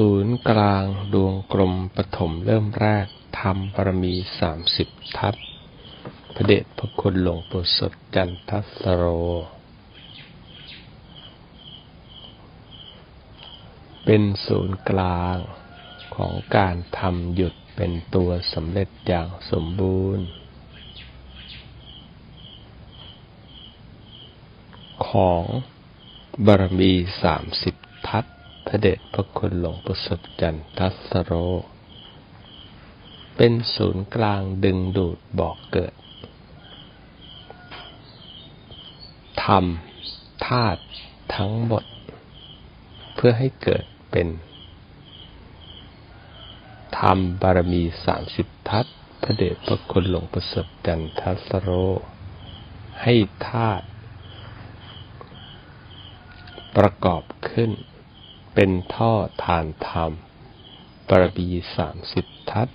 ศูนย์กลางดวงกลมปฐมเริ่มแรกทำบารมีสามสิบทัศพระเดชพระคุณหลวงปู่สดจันทสโร เป็นศูนย์กลางของการทำหยุดเป็นตัวสำเร็จอย่างสมบูรณ์ ของบารมีสามสิบ พระเดชพระคุณหลวงปู่สดจันทัสโร เป็นศูนย์กลางดึงดูดบอกเกิดทำธาตุทั้งหมด เพื่อให้เกิดเป็น ธรรมบารมีสามสิบทัศพระเดชพระคุณหลวงประสบจันทัสโร ให้ธาตุประกอบขึ้น เป็นท่อทานธรรมบารมีสามสิบทัศ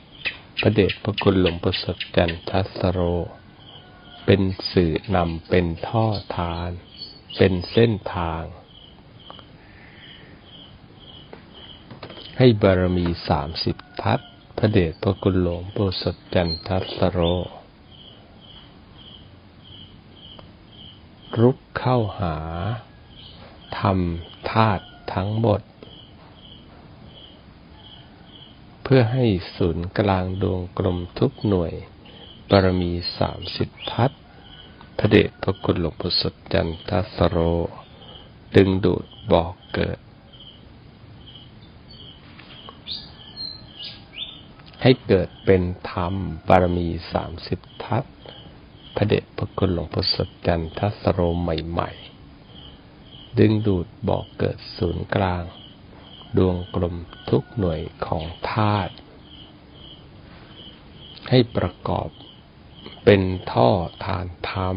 พระเดชพระคุณหลวงประสบจันทัสโร เป็นสื่อนำเป็นท่อทาน เป็นเส้นทาง ให้บารมีสามสิบทัศพระเดชพระคุณหลวงปู่สดจันทัสโร รุกเข้าหาทำธาตุทั้งหมด เพื่อให้ศูนย์กลางดวงกลมทุกหน่วย บารมีสามสิบทัศพระเดชพระคุณหลวงปู่สดจันทัสโร ดึงดูดบอกเกิด ให้เกิดเป็นธรรมบารมีสามสิบทัศพระเดชพระคุณหลวงพ่สดจันทสโรใหม่ ๆ ดึงดูดบอกเกิดศูนย์กลาง ดวงกลมทุกหน่วยของธาตุให้ประกอบเป็นท่อทานธรรม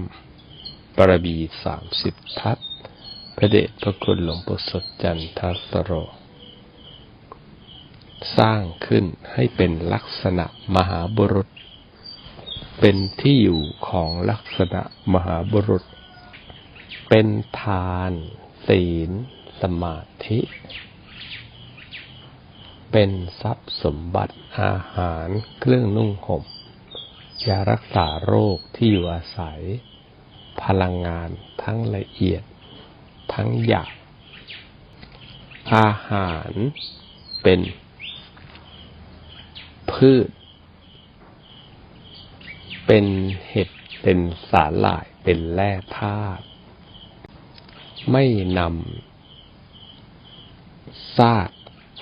บารมีสามสิบทัศพระเดชพระคุณหลวงพ่สดจันทสโร สร้างขึ้นให้เป็นลักษณะมหาบุรุษ เป็นที่อยู่ของลักษณะมหาบุรุษ เป็นทาน ศีล สมาธิ เป็นทรัพย์สมบัติอาหารเครื่องนุ่งห่มยารักษาโรคที่อยู่อาศัย พลังงานทั้งละเอียด ทั้งหยาบอาหารเป็นพืช เป็นเห็ด เป็นสาหร่าย เป็นแร่ธาตุ ไม่นำซาก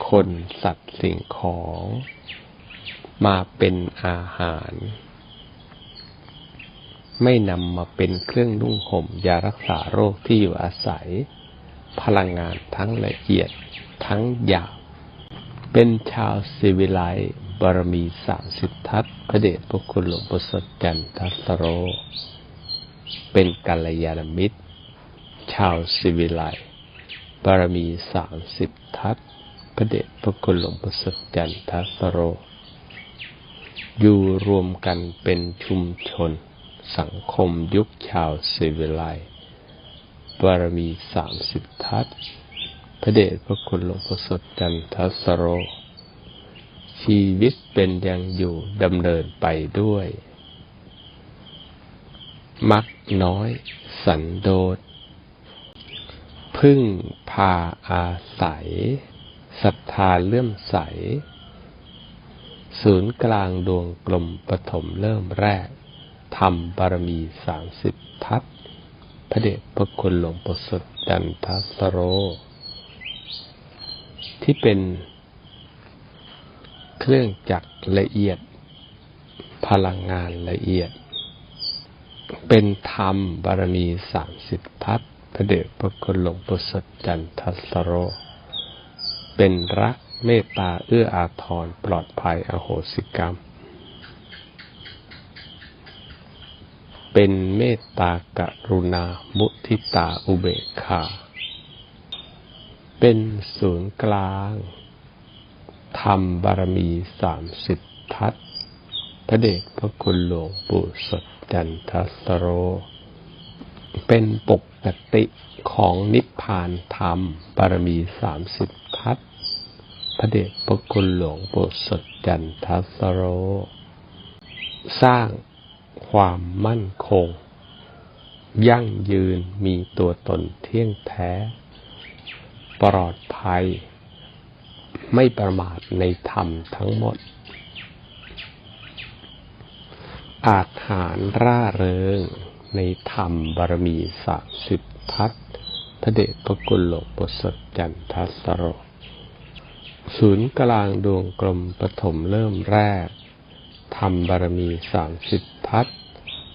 คนสัตว์สิ่งของ มาเป็นอาหาร ไม่นำมาเป็นเครื่องนุ่งห่มยารักษาโรคที่อยู่อาศัย พลังงานทั้งละเอียดทั้งหยาบเป็นชาวสิวิไลบารมีสามสิบทัศพระเดชพระคุณหลวงปู่สดจันทัสโร เป็นกัลยาณมิตร ชาวสิวิไลบารมีสามสิบทัศ พระเดชพระคุณหลวงปู่สดจันทัสโร อยู่รวมกันเป็นชุมชน สังคมยุคชาวสิวิไลบารมีสามสิบทัศพระเดชพระคุณหลวงพ่อสดจันทสโร ชีวิตเป็นยังอยู่ดำเนินไปด้วยมักน้อย สันโดษพึ่งพาอาศัย ศรัทธาเลื่อมใส ศูนย์กลางดวงกลมปฐมเริ่มแรกทำบารมีสามสิบทัศพระเดชพระคุณหลวงปู่สดจันทสโร ที่เป็นเครื่องจักรละเอียด พลังงานละเอียด เป็นธรรมบารมีสามสิบทัศพระเดชพระคุณหลวงปู่สดจันทสโร เป็นรักเมตตาเอื้ออาทรปลอดภัยอโหสิกรรม เป็นเมตตากรุณามุทิตาอุเบกขา เป็นศูนย์กลางธรรมบารมีสามสิบทัศพระเดชพระคุณหลวงปู่สดจันทสโร เป็นปกติของนิพพานธรรมบารมีสามสิบ ระเดชพระคุณหลวงปู่สดจันทสโร สร้างความมั่นคง ยั่งยืนมีตัวตนเที่ยงแท้ ปลอดภัย ไม่ประมาทในธรรมทั้งหมด อาจหารร่าเริงในธรรมบารมีสามสิบทัศพระเดชพระคุณหลวงปู่สดจันทสโร ศูนย์กลางดวงกลมปฐมเริ่มแรกธรรมบารมีสามสิบทัศ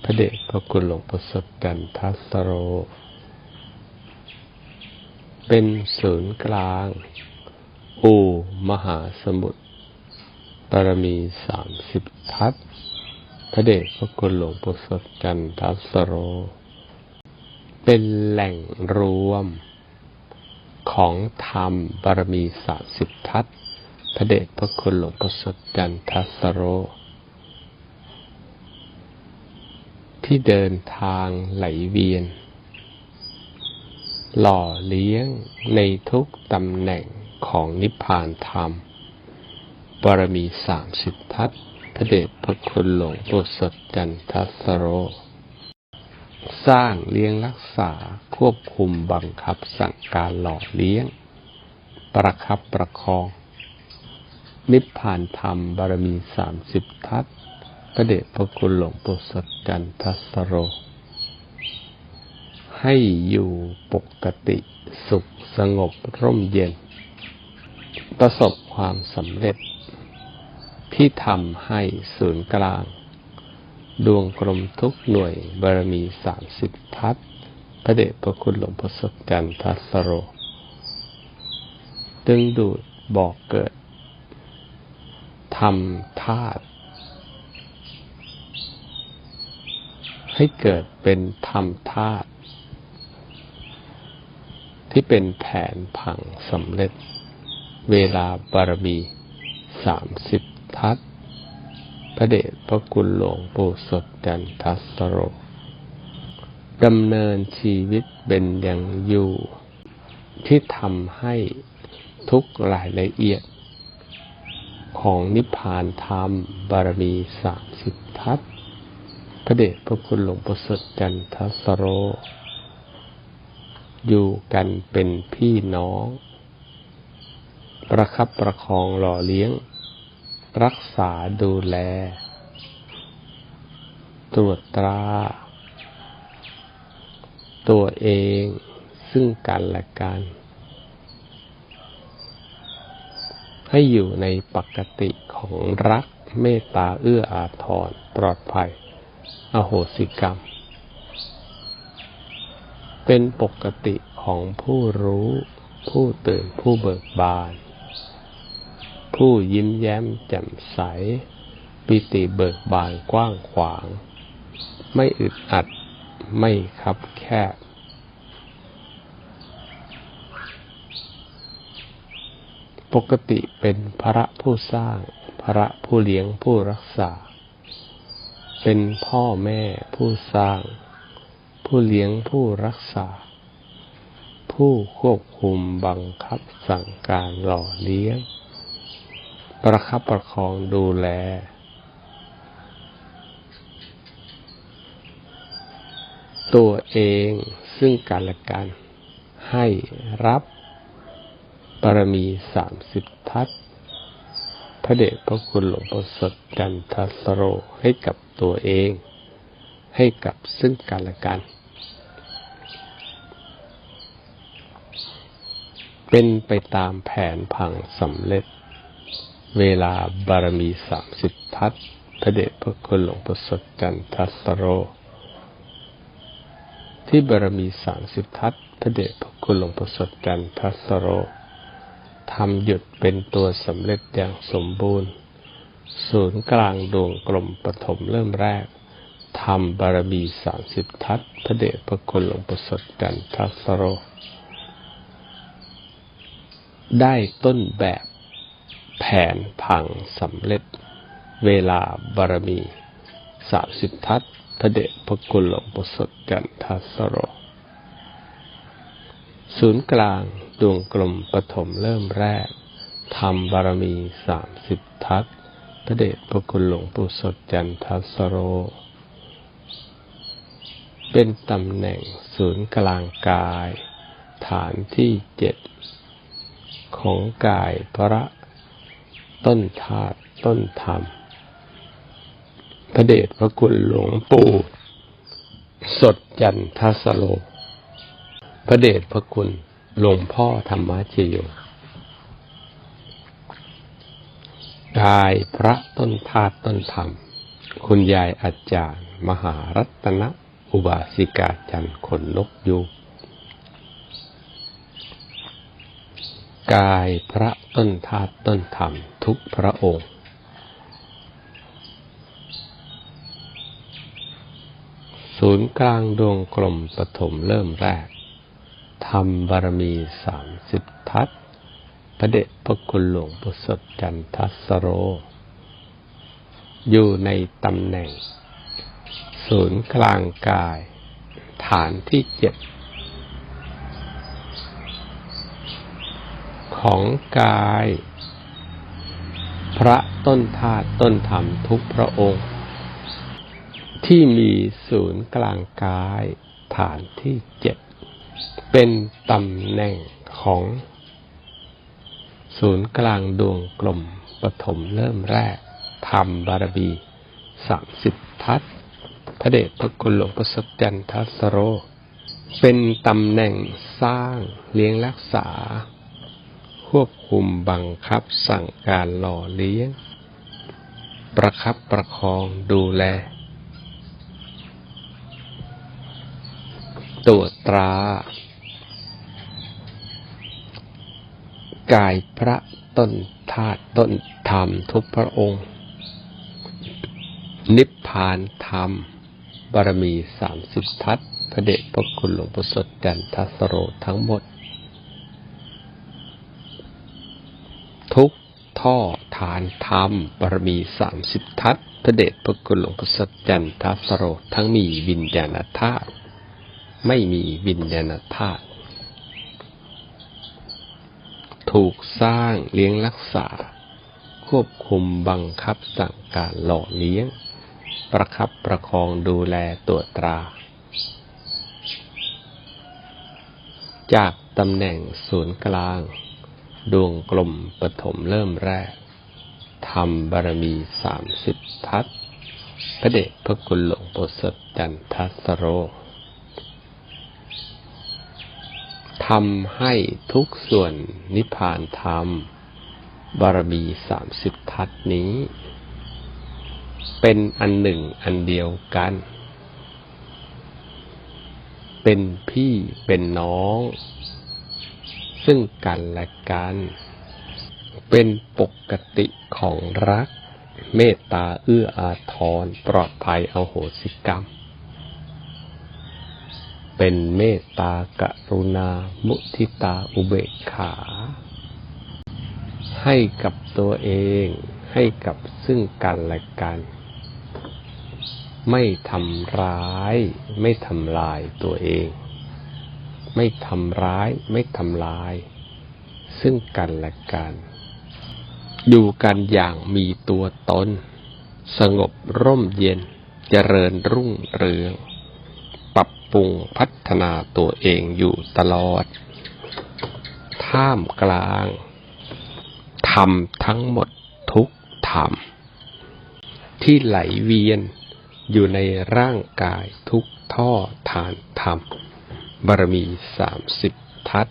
พระเดชพระคุณหลวงปู่สดจันทัสโร เป็นศูนย์กลาง อูมหาสมุทรบารมีสามสิบทัศพระเดชพระคุณหลวงปู่สดจันทัสโร เป็นแหล่งรวม ของธรรมบารมีสามสิบทัศพระเดชพระคุณหลวงปู่สดจันทสโร ที่เดินทางไหลเวียน หล่อเลี้ยงในทุกตำแหน่งของนิพพานธรรมบารมีสามสิบทัศพระเดชพระคุณหลวงปู่สดจันทสโร สร้างเลี้ยงรักษา ควบคุมบังคับสั่งการหล่อเลี้ยง ประคับประคอง นิพพานธรรมบารมีสามสิบทัศพระเดชพระคุณหลวงปู่สดจันทัสโร ให้อยู่ปกติสุขสงบร่มเย็น ประสบความสำเร็จที่ทำให้ศูนย์กลาง ดวงกลมทุกหน่วยบารมีสามสิบทัศพระเดชพระคุณหลวงพ่อสดจันทัสโร ดึงดูดบอกเกิดทำธาตุให้เกิดเป็นธรรมธาตุที่เป็นแผนผังสำเร็จ เวลาบารมีสามสิบทัศ พระเดชพระคุณหลวงปู่สดจันทสโร ดำเนินชีวิตเป็นอย่างอยู่ ที่ทำให้ทุกรายละเอียด ของนิพพานธรรมบารมีสามสิบทัศพระเดชพระคุณหลวงปู่สดจันทสโร อยู่กันเป็นพี่น้อง ประคับประคองหล่อเลี้ยง รักษาดูแล ตรวจตรา ตัวเองซึ่งกันและกัน ให้อยู่ในปกติของรักเมตตาเอื้ออาทรปลอดภัย อโหสิกรรม เป็นปกติของผู้รู้ ผู้ตื่นผู้เบิกบาน ผู้ยิ้มแย้มแจ่มใส ปิติเบิกบานกว้างขวาง ไม่อึดอัดไม่คับแคบ ปกติเป็นพระผู้สร้าง พระผู้เลี้ยงผู้รักษา เป็นพ่อแม่ผู้สร้าง ผู้เลี้ยงผู้รักษา ผู้ควบคุมบังคับสั่งการหล่อเลี้ยง ประคับประคองดูแล ตัวเองซึ่งกันและกัน ให้รับบารมีสามสิบทัศพระเดชพระคุณหลวงพ่อสดจันทสโรให้กับตัวเอง ให้กับซึ่งกันและกัน เป็นไปตามแผนผังสำเร็จ เวลาบารมีสามสิบทัศพระเดชพระคุณหลวงพ่อสดจันทัสโร ที่บารมีสามสิบทัศพระเดชพระคุณหลวงพ่อสดจันทัสโรทำหยุดเป็นตัวสำเร็จอย่างสมบูรณ์ ศูนย์กลางดวงกลมปฐมเริ่มแรกทำบารมีสามสิบทัศพระเดชพระคุณหลวงประสดกันทัสโร ได้ต้นแบบ แผนผังสำเร็จ เวลาบารมีสามสิบทัศพระเดชพระคุณหลวงประสดกันทัสโร ศูนย์กลางดวงกลมปฐมเริ่มแรกธรรมบารมีสามสิบทัศพระเดชพระคุณหลวงปู่สดจันทสโร เป็นตำแหน่งศูนย์กลางกาย ฐานที่เจ็ดของกายพระ ต้นธาตุต้นธรรม พระเดชพระคุณหลวงปู่สดจันทสโล พระเดชพระคุณหลวงพ่อธรรมชโยกายพระต้นธาตุต้นธรรม คุณยายอาจารย์ มหารัตนอุบาสิกาจันขนนกยูง กายพระต้นธาตุต้นธรรมทุกพระองค์ ศูนย์กลางดวงกลมปฐมเริ่มแรกทำบารมีสามสิบทัศพระเดชพระคุณหลวงปู่สดจันทสโร อยู่ในตำแหน่ง ศูนย์กลางกาย ฐานที่เจ็ด ของกาย พระต้นธาตุต้นธรรมทุกพระองค์ ที่มีศูนย์กลางกายฐานที่เจ็ดเป็นตำแหน่งของ ศูนย์กลางดวงกลมปฐมเริ่มแรกธรรมบารมีสามสิบทัศพระเดชพระคุณหลวงประสบจันทสโร เป็นตำแหน่งสร้างเลี้ยงรักษา ควบคุมบังคับสั่งการหล่อเลี้ยง ประคับประคองดูแลตรวจตรา กายพระต้นธาตุต้นธรรมทุกพระองค์ นิพพานธรรม บารมีสามสิบทัศพระเดชพระคุณหลวงปู่สดจันทสโรทั้งหมด ทุกท่อฐานธรรมบารมีสามสิบทัศพระเดชพระคุณหลวงปู่สดจันทสโรทั้งมีวิญญาณธาตุไม่มีวิญญาณธาตุถูกสร้างเลี้ยงรักษา ควบคุมบังคับสั่งการหล่อเลี้ยง ประคับประคองดูแลตรวจตรา จากตำแหน่งศูนย์กลาง ดวงกลมปฐมเริ่มแรกทำบารมีสามสิบทัศพระเดชพระคุณหลวงปู่สดจันทัสโรทำให้ทุกส่วนนิพพานธรรม บารมีสามสิบทัศนี้ เป็นอันหนึ่งอันเดียวกัน เป็นพี่เป็นน้อง ซึ่งกันและกัน เป็นปกติของรัก เมตตาเอื้ออาทรปลอดภัยเอาโหสิกรรม เป็นเมตตากรุณา มุทิตาอุเบกขา ให้กับตัวเองให้กับซึ่งกันและกัน ไม่ทำร้าย ไม่ทำลายตัวเอง ไม่ทำร้าย ไม่ทำลาย ซึ่งกันและกัน อยู่กันอย่างมีตัวตน สงบร่มเย็น เจริญรุ่งเรือง ปรุงพัฒนาตัวเองอยู่ตลอด ท่ามกลางทำทั้งหมดทุกธรรม ที่ไหลเวียนอยู่ในร่างกายทุกท่อฐานธรรม บารมีสามสิบทัศ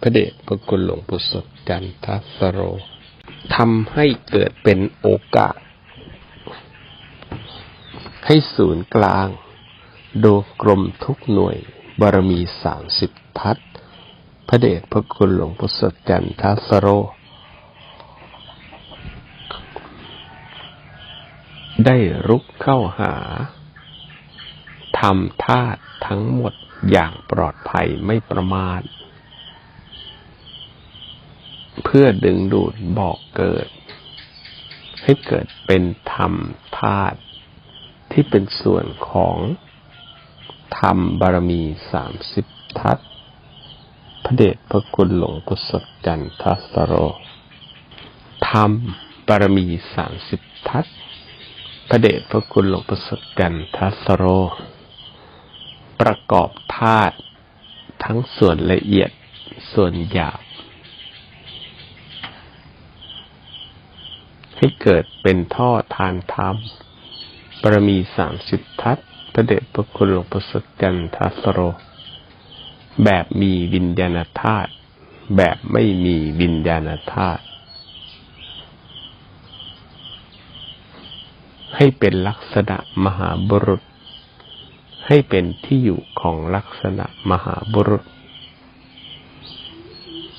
พระเดชพระคุณหลวงปู่สดจันทสโรทำให้เกิดเป็นโอกาส ให้ศูนย์กลาง โดกรมทุกหน่วย บารมีสามสิบทัศพระเดชพระคุณหลวงพุทธจันทสโร ได้รุกเข้าหา ทำธาทั้งหมดอย่างปลอดภัยไม่ประมาทเพื่อดึงดูดบอกเกิด ให้เกิดเป็นธรรมธาตุที่เป็นส่วนของธรรมบารมีสามสิบทัศพระเดชพระคุณหลวงปู่สดจันทสโร ธรรมบารมีสามสิบทัศพระเดชพระคุณหลวงปู่สดจันทสโร ประกอบธาตุทั้งส่วนละเอียดส่วนหยาบ ให้เกิดเป็นท่อทานธรรมบารมีสามสิบทัศพระเดชพระคุณหลวงปู่สดจันทสโร แบบมีวิญญาณธาตุแบบไม่มีวิญญาณธาตุให้เป็นลักษณะมหาบุรุษ ให้เป็นที่อยู่ของลักษณะมหาบุรุษ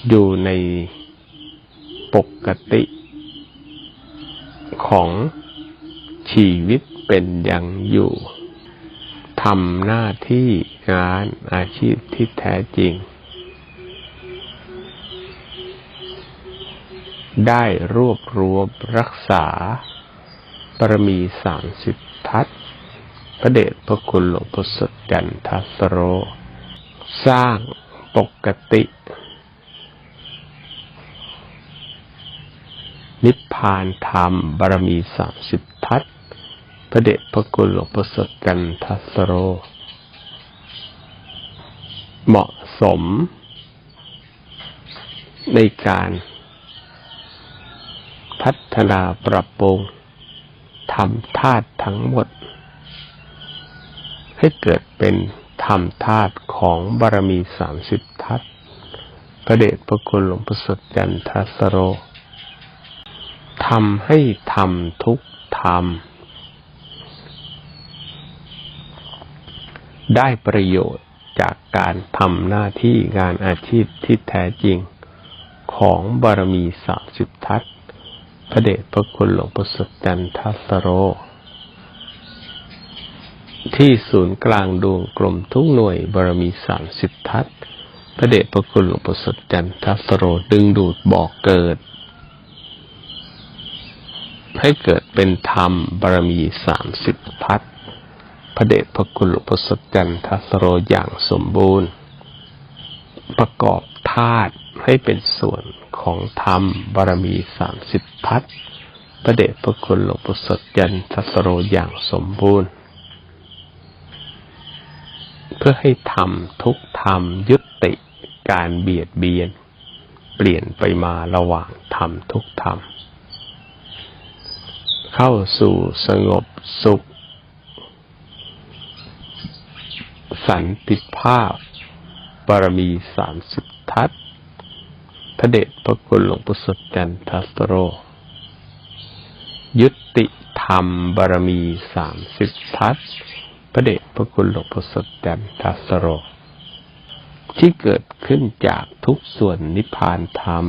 อยู่ในปกติของชีวิตเป็นอย่างอยู่ทำหน้าที่งานอาชีพที่แท้จริง ได้รวบรวมรักษาบารมีสามสิบทัศน์ พระเดชพระคุณหลวงพ่อสดจันทัสโร สร้างปกติ นิพพานธรรมบารมีสามสิบทัศพระเดชพระคุณหลวงพ่อสดจันทัสโร เหมาะสม ในการพัฒนาปรับปรุงทำธาตุทั้งหมด ให้เกิดเป็นธรรมธาตุของบารมีสามสิบทัศพระเดชพระคุณหลวงพ่อสดจันทสโรทำให้ทำทุกธรรม ได้ประโยชน์จากการทำหน้าที่งานอาชีพที่แท้จริงของบารมีสามสิบทัศพระเดชพระคุณหลวงพ่อสดจันทสโร ที่ศูนย์กลางดวงกลมทุกหน่วยบารมีสามสิบทัศพระเดชพระคุณหลวงพ่สดจันทัสโรดึงดูดบอกเกิด ให้เกิดเป็นธรรมบารมีสามสิบทัศพระเดชพระคุณหลวงพ่สดจันทัสโรอย่างสมบูรณ์ ประกอบธาตุให้เป็นส่วนของธรรมบารมีสามสิบทัศพระเดชพระคุณหลวงปู่สดยันทัสโรอย่างสมบูรณ์ เพื่อให้ธรรมทุกธรรมยุติการเบียดเบียน เปลี่ยนไปมาระหว่างธรรมทุกธรรม เข้าสู่สงบสุข สันติภาพบารมีสามสิบทัศพระเดชพระคุณหลวงปู่สดจันทัสโร ยุติธรรมบารมีสามสิบทัศพ ระเดชพระคุณหลวงปู่สดจันทัสโร ที่เกิดขึ้นจากทุกส่วนนิพพานธรรม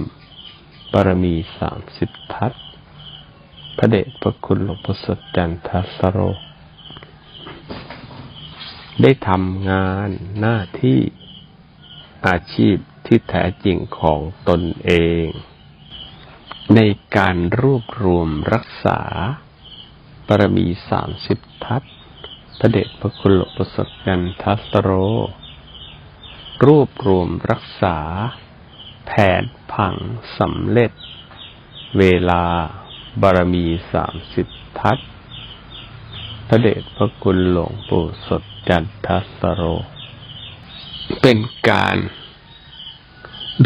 บารมีสามสิบทัศพระเดชพระคุณหลวงปู่สดจันทัสโร ได้ทำงานหน้าที่อาชีพที่แท้จริงของตนเอง ในการรวบรวมรักษาบารมีสามสิบทัศ พระเดชพระคุณหลวงประสบกันทัสโร รวบรวมรักษา แผนผังสำเร็จ เวลาบารมีสามสิบทัศพระเดชพระคุณหลวงปู่สดจันทัสโร เป็นการ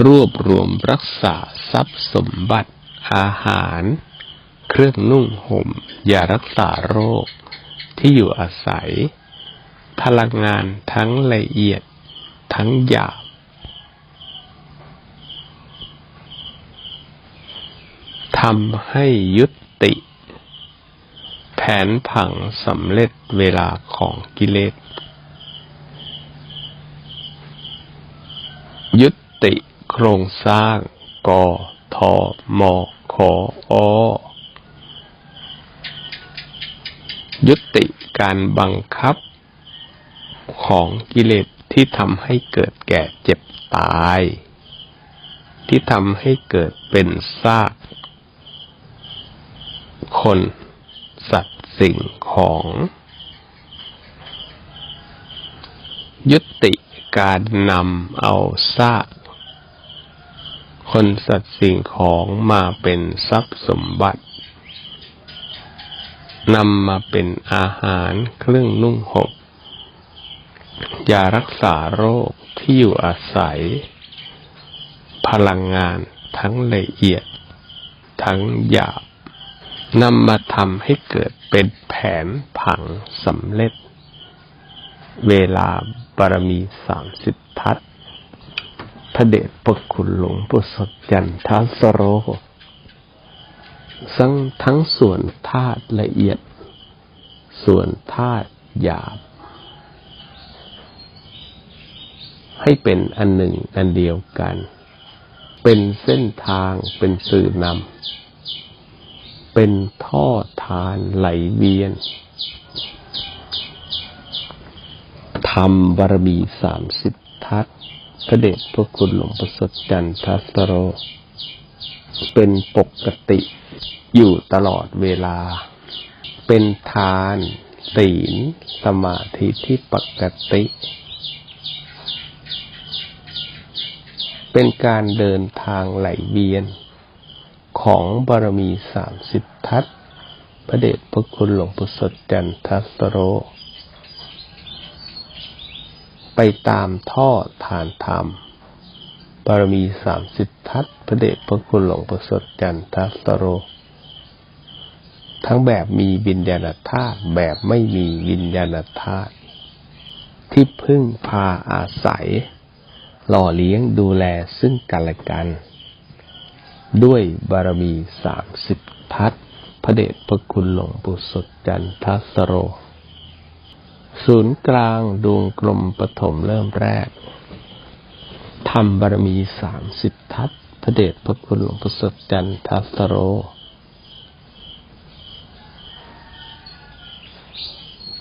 รวบรวมรักษาทรัพย์สมบัติอาหาร เครื่องนุ่งห่มยารักษาโรค ที่อยู่อาศัย พลังงานทั้งละเอียดทั้งหยาบทำให้ยุติ แผนผังสำเร็จเวลาของกิเลส ยุติโครงสร้างกทมขอ ยุติการบังคับของกิเลสที่ทำให้เกิดแก่เจ็บตาย ที่ทำให้เกิดเป็นซาก คน สัตว์สิ่งของ ยุติการนำเอาซากคนสัตว์สิ่งของมาเป็นทรัพย์สมบัติ นำมาเป็นอาหารเครื่องนุ่งห่มยารักษาโรคที่อยู่อาศัย พลังงานทั้งละเอียด ทั้งหยาบนำมาทำให้เกิดเป็นแผนผังสำเร็จ เวลาบารมีสามสิบทัศพระเดชพระคุณหลวงปู่สดจันทสโร ทั้งทั้งส่วนธาตุละเอียด ส่วนธาตุหยาบ ให้เป็นอันหนึ่งอันเดียวกัน เป็นเส้นทางเป็นสื่อนำเป็นท่อทานไหลเวียนทำบารมีสามสิบทัศพระเดชพระคุณหลวงประสดจันทัสโร เป็นปกติอยู่ตลอดเวลา เป็นทานศีลสมาธิที่ปกติ เป็นการเดินทางไหลเวียน ของบารมีสามสิบทัศพระเดชพระคุณหลวงปู่สดจันทัสโร ไปตามท่อฐานธรรม บารมีสามสิบทัศพระเดชพระคุณหลวงปู่สดจันทัสโร ทั้งแบบมีวิญญาณธาตุแบบไม่มีวิญญาณธาตุที่พึ่งพาอาศัย หล่อเลี้ยงดูแลซึ่งกันและกัน ด้วยบารมีสามสิบทัศพระเดชพระคุณหลวงปู่สดจันทัสโร ศูนย์กลางดวงกลมปฐมเริ่มแรก ทำบารมีสามสิบทัศพระเดชพระคุณหลวงปู่สดจันทัสโร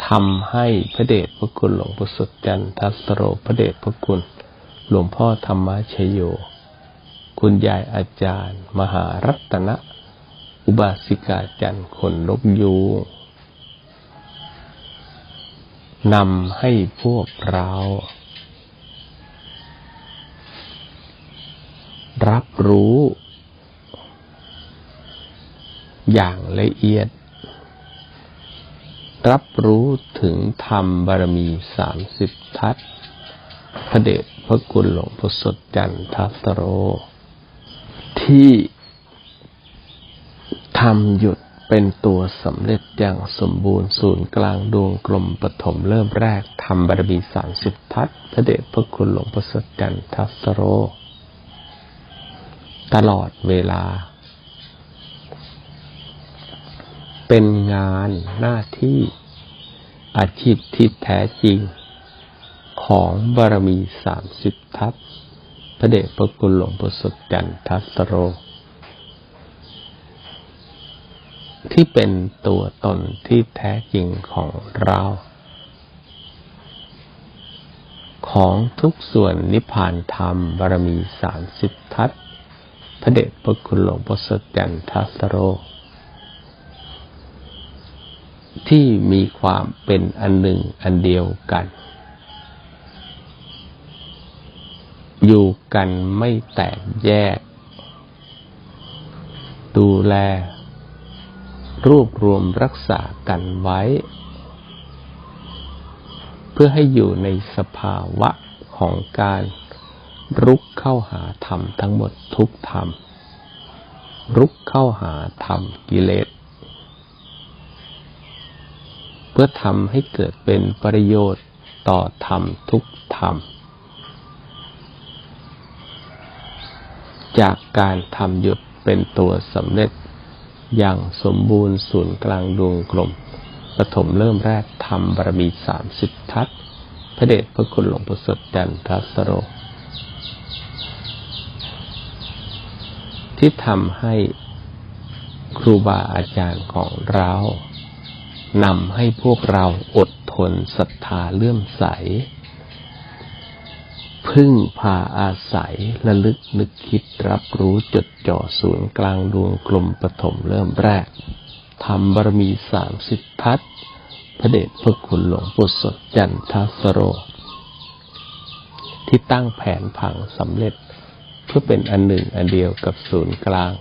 ทำให้พระเดชพระคุณหลวงปู่สดจันทัสโร พระเดชพระคุณหลวงพ่อธรรมชโย คุณยายอาจารย์ มหารัตนะ อุบาสิกาจันทร์คนนกยูงนำให้พวกเรา รับรู้ อย่างละเอียด รับรู้ถึงธรรมบารมีสามสิบทัศพระเดชพระคุณหลวงพ่อสดจันทัสโร ที่ทำหยุดเป็นตัวสำเร็จอย่างสมบูรณ์ศูนย์กลางดวงกลมปฐมเริ่มแรกทำบารมีสามสิบทัศพระเดชพระคุณหลวงพ่อสดจันทัสโร ตลอดเวลา เป็นงานหน้าที่อาชีพที่แท้จริง ของบารมีสามสิบทัศพระเดชพระคุณหลวงพ่สดจันทัสโร ที่เป็นตัวตนที่แท้จริงของเรา ของทุกส่วนนิพพานธรรมบารมีสามสิบทัศ พระเดชพระคุณหลวงพ่อสดจันทัสโร ที่มีความเป็นอันหนึ่งอันเดียวกัน อยู่กันไม่แตกแยก ดูแล รวบรวมรักษากันไว้ เพื่อให้อยู่ในสภาวะของการ รุกเข้าหาธรรมทั้งหมดทุกธรรม รุกเข้าหาธรรมกิเลส เพื่อทำให้เกิดเป็นประโยชน์ต่อธรรมทุกธรรม จากการทำหยุดเป็นตัวสำเร็จอย่างสมบูรณ์ศูนย์กลางดวงกลมปฐมเริ่มแรกทำบารมีสามสิบทัศพระเดชพระคุณหลวงพ่สดจันทัสโร ที่ทำให้ครูบาอาจารย์ของเรานำให้พวกเราอดทนศรัทธาเลื่อมใส พึ่งพาอาศัยระลึกนึกคิดรับรู้จดจ่อศูนย์กลางดวงกลมปฐมเริ่มแรกทำบารมีสามสิบทัศพระเดชพระคุณหลวงปู่สดจันทสโร ที่ตั้งแผนผังสำเร็จ พื่อเป็นอันหนึ่งอันเดียวกับศูนย์กลาง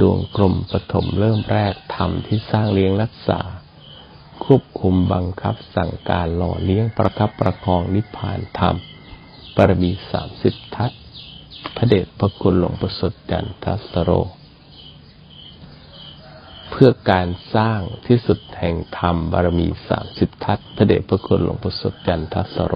ดวงกลมปฐมเริ่มแรกธรรมที่สร้างเลี้ยงรักษา ควบคุมบังคับสั่งการหล่อเลี้ยงประคับประคองนิพพานธรรมปรมีสามสิบทัศพระเดชพระคุณหลวงประสดจันทัสโร เพื่อการสร้างที่สุดแห่งธรรมบารมีสามสิบทัศพระเดชพระคุณหลวงประสดจันทัสโร